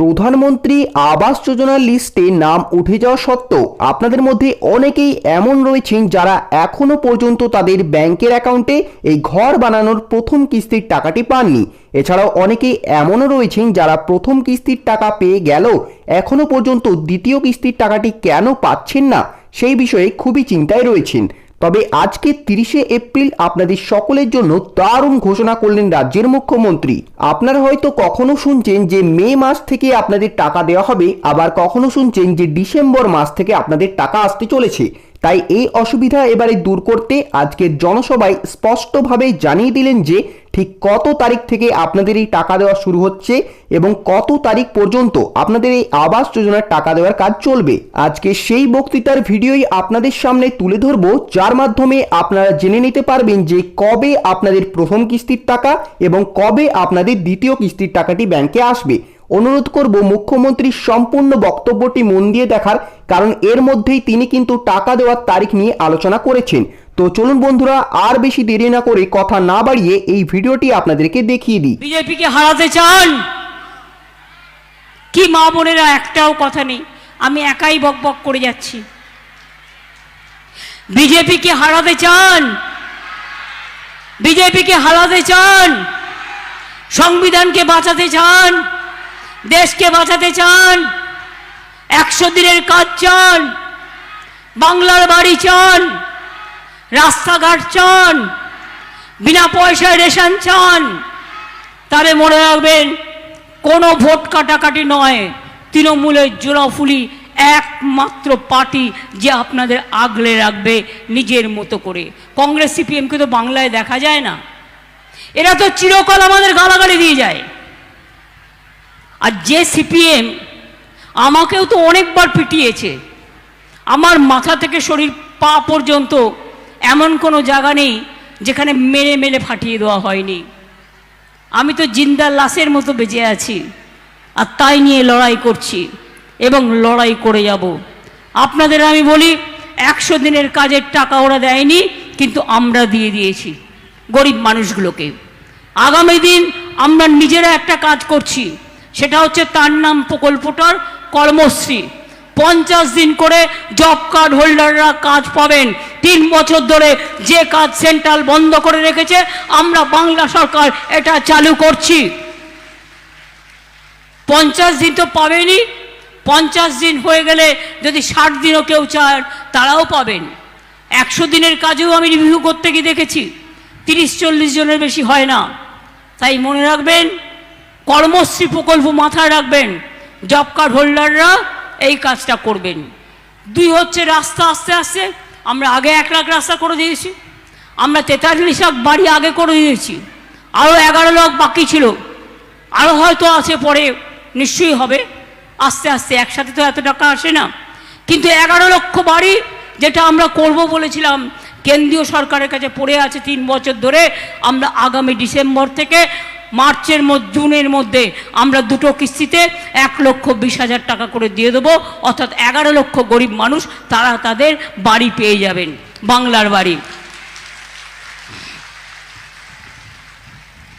প্রধানমন্ত্রী আবাস যোজনার লিস্টে নাম উঠে যাওয়া সত্ত্বেও আপনাদের মধ্যে অনেকেই এমন রয়েছেন যারা এখনও পর্যন্ত তাদের ব্যাংকের অ্যাকাউন্টে এই ঘর বানানোর প্রথম কিস্তির টাকাটি পাননি। এছাড়াও অনেকেই এমনও রয়েছেন যারা প্রথম কিস্তির টাকা পেয়ে গেল, এখনও পর্যন্ত দ্বিতীয় কিস্তির টাকাটি কেন পাচ্ছেন না, সেই বিষয়ে খুবই চিন্তায় রয়েছেন। তবে আজকে তিরিশে এপ্রিল আপনাদের সকলের জন্য দারুণ ঘোষণা করলেন রাজ্যের মুখ্যমন্ত্রী। আপনারা হয়তো কখনো শুনছেন যে মে মাস থেকে আপনাদের টাকা দেওয়া হবে, আবার কখনো শুনছেন যে ডিসেম্বর মাস থেকে আপনাদের টাকা আসতে চলেছে। তাই এই অসুবিধা এবারে দূর করতে আজকের জনসভায় স্পষ্টভাবে জানিয়ে দিলেন যে ঠিক কত তারিখ থেকে আপনাদের এই টাকা দেওয়া শুরু হচ্ছে এবং কত তারিখ পর্যন্ত আপনাদের এই আবাস যোজনার টাকা দেওয়ার কাজ চলবে? আজকে সেই বক্তৃতার ভিডিওই আপনাদের সামনে তুলে ধরব, যার মাধ্যমে আপনারা জেনে নিতে পারবেন যে কবে আপনাদের প্রথম কিস্তির টাকা এবং কবে আপনাদের দ্বিতীয় কিস্তির টাকাটি ব্যাংকে আসবে। অনুরোধ করব মুখ্যমন্ত্রীর সম্পূর্ণ বক্তব্যটি মন দিয়ে দেখার, কারণ এর মধ্যেই তিনি কিন্তু টাকা দেওয়ার তারিখ নিয়ে আলোচনা করেছেন। তো চলুন বন্ধুরা, আর বেশি দেরি না করে কথা না বাড়িয়ে এই ভিডিওটি আপনাদেরকে দেখিয়ে দিই। বিজেপিকে হারাতে চান? কি মা বোনেরা, একটাও কথা নেই। আমি একাই বক বক করে যাচ্ছি। বিজেপিকে হারাতে চান? বিজেপিকে হারাতে চান? সংবিধানকে বাঁচাতে চান? দেশকে বাঁচাতে চান, একশো দিনের কাজ চান, বাংলার বাড়ি চান, রাস্তাঘাট চান, বিনা পয়সায় রেশন চান তাহলে মনে রাখবেন, কোনো ভোট কাটাকাটি নয়, তৃণমূলের জোড়াফুলি একমাত্র পার্টি যে আপনাদের আগলে রাখবে নিজের মতো করে। কংগ্রেস, সিপিএমকে তো বাংলায় দেখা যায় না। এরা তো চিরকাল আমাদের গালাগালি দিয়ে যায়। আর যে সিপিএম আমাকেও তো অনেকবার পিটিয়েছে। আমার মাথা থেকে শরীর পা পর্যন্ত এমন কোনো জায়গা নেই যেখানে মেরে মেরে ফাটিয়ে দেওয়া হয়নি। আমি তো জিন্দা লাশের মতো বেঁচে আছি আর তাই নিয়ে লড়াই করছি এবং লড়াই করে যাব। আপনাদের আমি বলি, একশো দিনের কাজের টাকা ওরা দেয়নি, কিন্তু আমরা দিয়ে দিয়েছি গরিব মানুষগুলোকে। আগামী দিন আমরা নিজেরা একটা কাজ করছি সেটা হচ্ছে তার নাম প্রকল্পটার কর্মশ্রী। পঞ্চাশ দিন করে জব কার্ড হোল্ডাররা কাজ পাবেন। তিন বছর ধরে যে কাজ সেন্ট্রাল বন্ধ করে রেখেছে, আমরা বাংলা সরকার এটা চালু করছি। পঞ্চাশ দিন তো পাবেনই পঞ্চাশ দিন হয়ে গেলে যদি ষাট দিনও কেউ চান তারাও পাবেন। একশো দিনের কাজেও আমি রিভিউ করতে গিয়ে দেখেছি। তিরিশ চল্লিশ জনের বেশি হয় না। তাই মনে রাখবেন কর্মশ্রী প্রকল্প মাথায় রাখবেন জব কার্ড হোল্ডাররা এই কাজটা করবেন। দুই হচ্ছে রাস্তা আস্তে আস্তে, আমরা আগে এক লাখ রাস্তা করে দিয়েছি, আমরা তেতাল্লিশ লাখ বাড়ি আগে করে দিয়েছি আরও এগারো লাখ বাকি ছিল। আরও হয়তো আছে পরে, নিশ্চয়ই হবে, আস্তে আস্তে, একসাথে তো এত টাকা আসে না। কিন্তু এগারো লক্ষ বাড়ি, যেটা আমরা করব বলেছিলাম, কেন্দ্রীয় সরকারের কাছে পড়ে আছে তিন বছর ধরে, আমরা আগামী ডিসেম্বর থেকে মার্চের মধ্যে, জুনের মধ্যে আমরা দুটো কিস্তিতে এক লক্ষ বিশ হাজার টাকা করে দিয়ে দেবো। অর্থাৎ এগারো লক্ষ গরিব মানুষ, তারা তাদের বাড়ি পেয়ে যাবেন, বাংলার বাড়ি।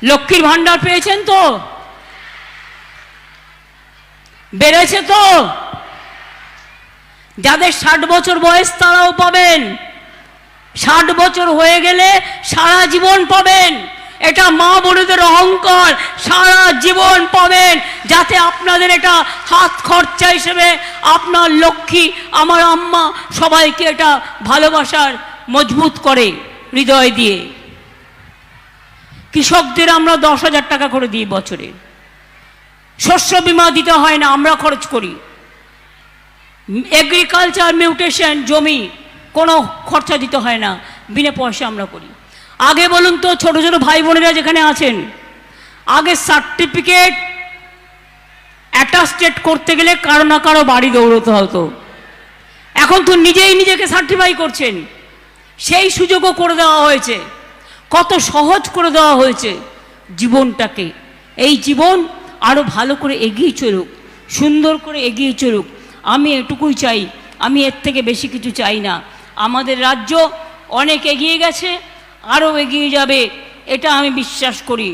লক্ষ্মীর ভাণ্ডার পেয়েছেন তো? বেড়েছে তো? যাদের ষাট বছর বয়স, তারাও পাবেন। ষাট বছর হয়ে গেলে সারা জীবন পাবেন। এটা মা বোনেদের অহংকার। সারা জীবন পাবেন যাতে আপনাদের এটা হাত খরচা হিসেবে আপনার লক্ষ্মী, আমার আম্মা সবাইকে এটা ভালোবাসার মজবুত করে হৃদয় দিয়ে। কৃষকদের আমরা দশ হাজার টাকা করে দিই বছরে। শস্য বিমা দিতে হয় না, আমরা খরচ করি। এগ্রিকালচার মিউটেশন জমি, কোনো খরচা দিতে হয় না, বিনা পয়সা আমরা করি। আগে বলুন তো ছোট ছোট ভাই বোনেরা যেখানে আছেন, আগে সার্টিফিকেট অ্যাটাস্টেড করতে গেলে কারও না কারও বাড়ি দৌড়তে হতো। এখন তো নিজেই নিজেকে সার্টিফাই করছেন। সেই সুযোগও করে দেওয়া হয়েছে। কত সহজ করে দেওয়া হয়েছে জীবনটাকে। এই জীবন আরও ভালো করে এগিয়ে চলুক, সুন্দর করে এগিয়ে চলুক। আমি এটুকুই চাই, আমি এর থেকে বেশি কিছু চাই না। আমাদের রাজ্য অনেক এগিয়ে গেছে আরও এগিয়ে যাবে এটা আমি বিশ্বাস করি।